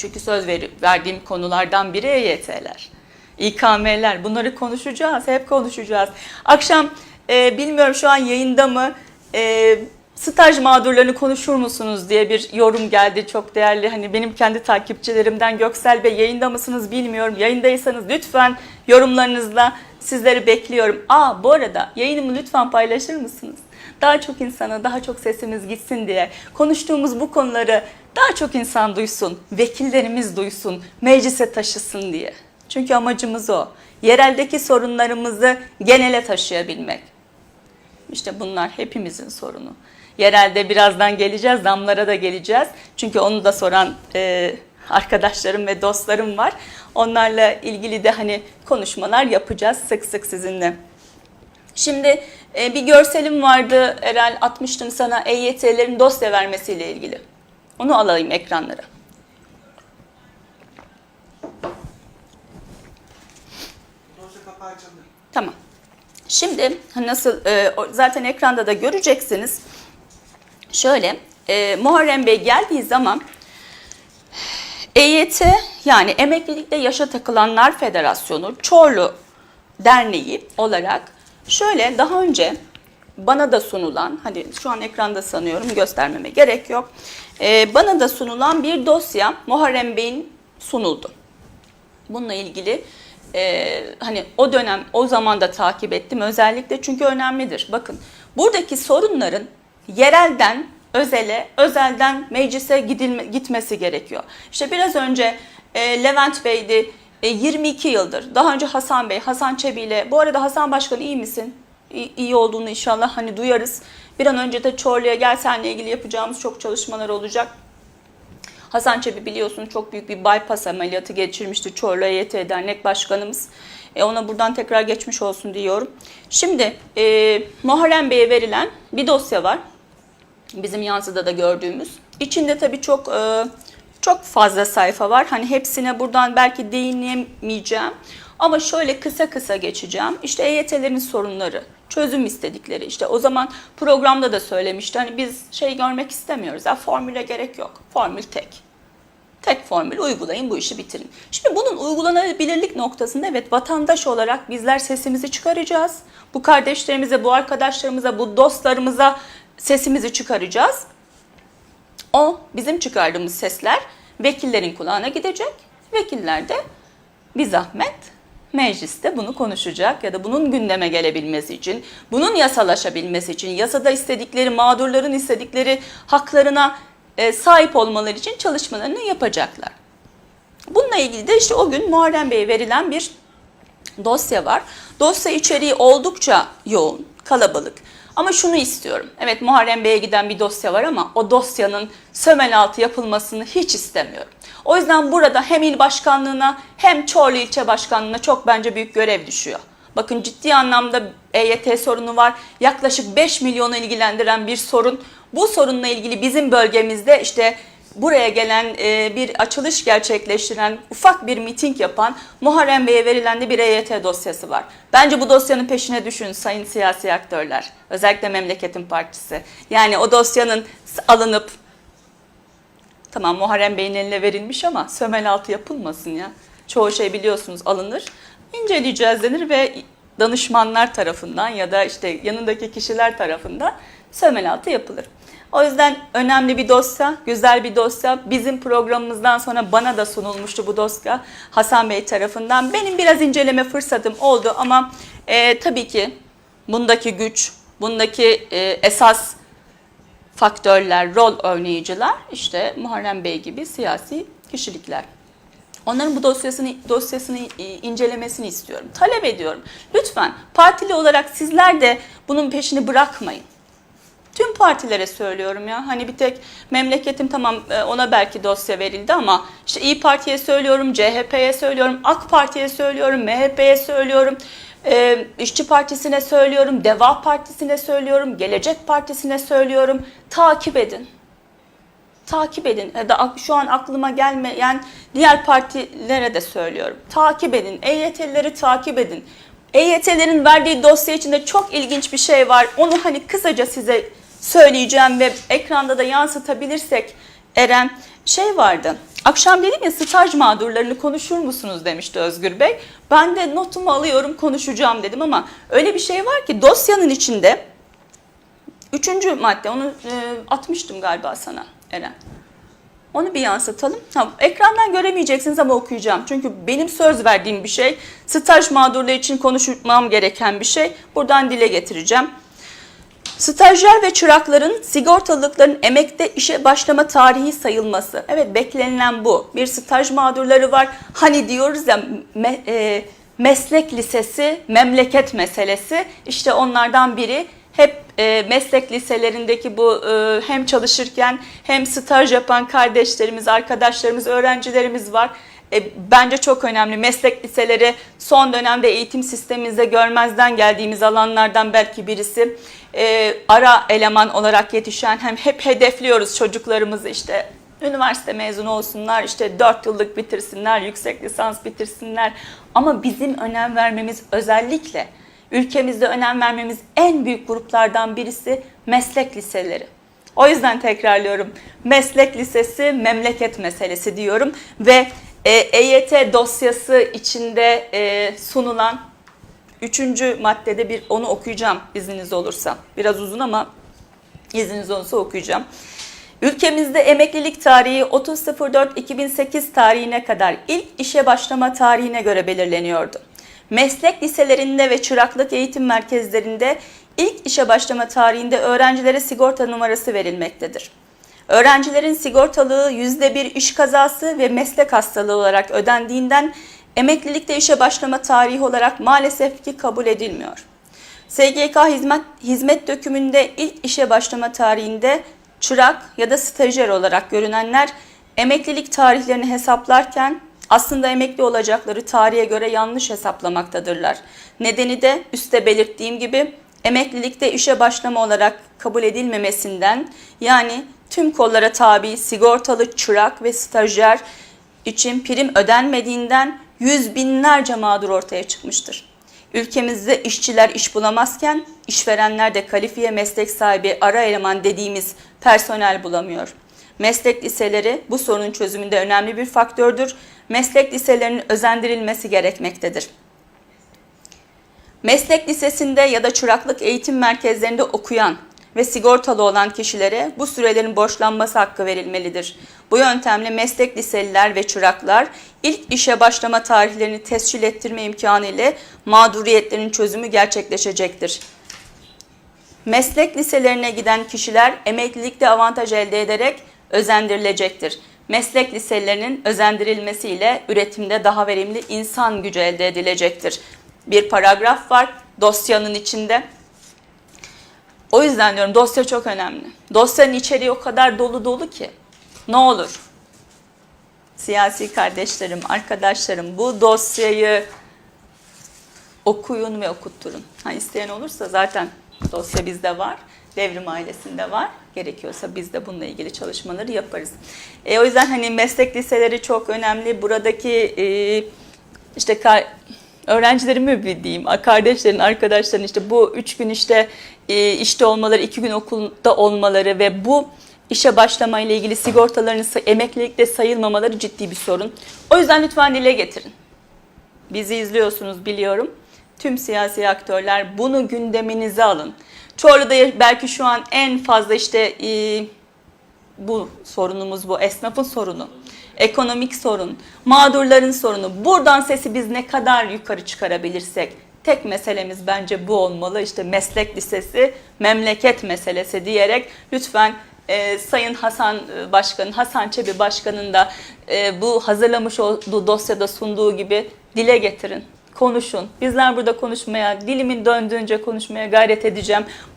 Çünkü söz ver, verdiğim konulardan biri EYT'ler. İKM'ler bunları konuşacağız, hep konuşacağız. Akşam e, bilmiyorum şu an yayında mı e, staj mağdurlarını konuşur musunuz diye bir yorum geldi çok değerli. Hani benim kendi takipçilerimden Göksel Bey yayında mısınız bilmiyorum. Yayındaysanız lütfen yorumlarınızla sizleri bekliyorum. Aa bu arada yayınımı lütfen paylaşır mısınız? Daha çok insana, daha çok sesimiz gitsin diye konuştuğumuz bu konuları daha çok insan duysun, vekillerimiz duysun, meclise taşısın diye. Çünkü amacımız o. Yereldeki sorunlarımızı genele taşıyabilmek. İşte bunlar hepimizin sorunu. Yerelde birazdan geleceğiz, damlara da geleceğiz. Çünkü onu da soran e, arkadaşlarım ve dostlarım var. Onlarla ilgili de hani konuşmalar yapacağız sık sık sizinle. Şimdi e, bir görselim vardı Erel atmıştım sana EYT'lerin dosya vermesiyle ilgili. Onu alayım ekranlara. Tamam. Şimdi nasıl e, zaten ekranda da göreceksiniz. Şöyle e, Muharrem Bey geldiği zaman EYT yani Emeklilikte Yaşa Takılanlar Federasyonu Çorlu Derneği olarak şöyle daha önce bana da sunulan, hadi şu an ekranda sanıyorum göstermeme gerek yok. E, bana da sunulan bir dosya Muharrem Bey'in sunuldu. Bununla ilgili e, hani o dönem o zaman da takip ettim özellikle çünkü önemlidir. Bakın buradaki sorunların yerelden özele, özelden meclise gidilme, gitmesi gerekiyor. İşte biraz önce e, Levent Bey'di e, 22 yıldır. Daha önce Hasan Bey, Hasan Çebi ile bu arada Hasan Başkan iyi misin? İyi, olduğunu inşallah hani duyarız. Bir an önce de Çorlu'ya gel seninle ilgili yapacağımız çok çalışmalar olacak. Hasan Çebi biliyorsun çok büyük bir bypass ameliyatı geçirmişti Çorlu EYT Dernek Başkanımız. E, ona buradan tekrar geçmiş olsun diyorum. Şimdi e, Muharrem Bey'e verilen bir dosya var. Bizim yansıda da gördüğümüz. İçinde tabii çok e, çok fazla sayfa var. Hani hepsine buradan belki değinemeyeceğim. Ama şöyle kısa kısa geçeceğim. İşte EYT'lerin sorunları, çözüm istedikleri. İşte o zaman programda da söylemişti. Hani biz şey görmek istemiyoruz. Ya formüle gerek yok. Formül tek. Tek formül uygulayın bu işi bitirin. Şimdi bunun uygulanabilirlik noktasında evet vatandaş olarak bizler sesimizi çıkaracağız. Bu kardeşlerimize, bu arkadaşlarımıza, bu dostlarımıza sesimizi çıkaracağız. O bizim çıkardığımız sesler vekillerin kulağına gidecek. Vekiller de bir zahmet mecliste bunu konuşacak ya da bunun gündeme gelebilmesi için, bunun yasalaşabilmesi için, yasada istedikleri, mağdurların istedikleri haklarına e, sahip olmaları için çalışmalarını yapacaklar. Bununla ilgili de işte o gün Muharrem Bey'e verilen bir dosya var. Dosya içeriği oldukça yoğun, kalabalık. Ama şunu istiyorum. Evet Muharrem Bey'e giden bir dosya var ama o dosyanın sömel altı yapılmasını hiç istemiyorum. O yüzden burada hem il başkanlığına hem Çorlu ilçe başkanlığına çok bence büyük görev düşüyor. Bakın ciddi anlamda EYT sorunu var. Yaklaşık 5 milyonu ilgilendiren bir sorun. Bu sorunla ilgili bizim bölgemizde işte buraya gelen e, bir açılış gerçekleştiren ufak bir miting yapan Muharrem Bey'e verilen de bir EYT dosyası var. Bence bu dosyanın peşine düşün sayın siyasi aktörler. Özellikle Memleketin Partisi. Yani o dosyanın alınıp Tamam Muharrem Bey'in eline verilmiş ama sömel altı yapılmasın ya. Çoğu şey biliyorsunuz alınır. inceleyeceğiz denir ve danışmanlar tarafından ya da işte yanındaki kişiler tarafından sömel altı yapılır. O yüzden önemli bir dosya, güzel bir dosya. Bizim programımızdan sonra bana da sunulmuştu bu dosya Hasan Bey tarafından. Benim biraz inceleme fırsatım oldu ama e, tabii ki bundaki güç, bundaki e, esas faktörler, rol oynayıcılar işte Muharrem Bey gibi siyasi kişilikler. Onların bu dosyasını dosyasını e, incelemesini istiyorum. Talep ediyorum. Lütfen partili olarak sizler de bunun peşini bırakmayın. Tüm partilere söylüyorum ya. Hani bir tek memleketim tamam e, ona belki dosya verildi ama işte İyi Parti'ye söylüyorum, CHP'ye söylüyorum, AK Parti'ye söylüyorum, MHP'ye söylüyorum. E, İşçi Partisi'ne söylüyorum, Deva Partisi'ne söylüyorum, Gelecek Partisi'ne söylüyorum. Takip edin. Takip edin. Şu an aklıma gelmeyen diğer partilere de söylüyorum. Takip edin. EYT'lileri takip edin. EYT'lerin verdiği dosya içinde çok ilginç bir şey var. Onu hani kısaca size söyleyeceğim ve ekranda da yansıtabilirsek Eren şey vardı. Akşam dedim ya staj mağdurlarını konuşur musunuz demişti Özgür Bey. Ben de notumu alıyorum konuşacağım dedim ama öyle bir şey var ki dosyanın içinde üçüncü madde onu e, atmıştım galiba sana Eren. Onu bir yansıtalım. Ha, ekrandan göremeyeceksiniz ama okuyacağım. Çünkü benim söz verdiğim bir şey, staj mağdurları için konuşmam gereken bir şey. Buradan dile getireceğim. Stajyer ve çırakların sigortalılıkların emekte işe başlama tarihi sayılması. Evet beklenilen bu. Bir staj mağdurları var. Hani diyoruz ya me- e, meslek lisesi, memleket meselesi. İşte onlardan biri hep e, meslek liselerindeki bu e, hem çalışırken hem staj yapan kardeşlerimiz, arkadaşlarımız, öğrencilerimiz var. E, bence çok önemli. Meslek liseleri son dönemde eğitim sistemimizde görmezden geldiğimiz alanlardan belki birisi. E, ara eleman olarak yetişen hem hep hedefliyoruz çocuklarımızı işte üniversite mezunu olsunlar, işte 4 yıllık bitirsinler, yüksek lisans bitirsinler. Ama bizim önem vermemiz özellikle ülkemizde önem vermemiz en büyük gruplardan birisi meslek liseleri. O yüzden tekrarlıyorum. Meslek lisesi memleket meselesi diyorum ve e, EYT dosyası içinde e, sunulan üçüncü maddede bir onu okuyacağım izniniz olursa. Biraz uzun ama izniniz olursa okuyacağım. Ülkemizde emeklilik tarihi 30.04.2008 tarihine kadar ilk işe başlama tarihine göre belirleniyordu. Meslek liselerinde ve çıraklık eğitim merkezlerinde ilk işe başlama tarihinde öğrencilere sigorta numarası verilmektedir. Öğrencilerin sigortalığı %1 iş kazası ve meslek hastalığı olarak ödendiğinden emeklilikte işe başlama tarihi olarak maalesef ki kabul edilmiyor. SGK hizmet, hizmet dökümünde ilk işe başlama tarihinde çırak ya da stajyer olarak görünenler emeklilik tarihlerini hesaplarken aslında emekli olacakları tarihe göre yanlış hesaplamaktadırlar. Nedeni de üstte belirttiğim gibi emeklilikte işe başlama olarak kabul edilmemesinden yani tüm kollara tabi sigortalı çırak ve stajyer için prim ödenmediğinden yüz binlerce mağdur ortaya çıkmıştır. Ülkemizde işçiler iş bulamazken işverenler de kalifiye meslek sahibi ara eleman dediğimiz personel bulamıyor. Meslek liseleri bu sorunun çözümünde önemli bir faktördür. Meslek liselerinin özendirilmesi gerekmektedir. Meslek lisesinde ya da çıraklık eğitim merkezlerinde okuyan ve sigortalı olan kişilere bu sürelerin borçlanması hakkı verilmelidir. Bu yöntemle meslek liseliler ve çıraklar ilk işe başlama tarihlerini tescil ettirme imkanı ile mağduriyetlerin çözümü gerçekleşecektir. Meslek liselerine giden kişiler emeklilikte avantaj elde ederek özendirilecektir. Meslek liselerinin özendirilmesiyle üretimde daha verimli insan gücü elde edilecektir. Bir paragraf var dosyanın içinde. O yüzden diyorum dosya çok önemli. Dosyanın içeriği o kadar dolu dolu ki. Ne olur siyasi kardeşlerim, arkadaşlarım bu dosyayı okuyun ve okutturun. Ha, isteyen olursa zaten dosya bizde var. Devrim ailesinde var. Gerekiyorsa biz de bununla ilgili çalışmaları yaparız. E, o yüzden hani meslek liseleri çok önemli. Buradaki e, işte ka- öğrencilerimi mi diyeyim, kardeşlerin, arkadaşların işte bu üç gün işte e, işte olmaları, iki gün okulda olmaları ve bu işe başlama ile ilgili sigortalarının emeklilikte sayılmamaları ciddi bir sorun. O yüzden lütfen dile getirin. Bizi izliyorsunuz biliyorum. Tüm siyasi aktörler bunu gündeminize alın. Çorlu'da belki şu an en fazla işte bu sorunumuz bu. Esnafın sorunu, ekonomik sorun, mağdurların sorunu. Buradan sesi biz ne kadar yukarı çıkarabilirsek tek meselemiz bence bu olmalı. İşte meslek lisesi, memleket meselesi diyerek lütfen e, Sayın Hasan e, Başkan'ın, Hasan Çebi Başkan'ın da e, bu hazırlamış olduğu dosyada sunduğu gibi dile getirin konuşun. Bizler burada konuşmaya, dilimin döndüğünce konuşmaya gayret edeceğim.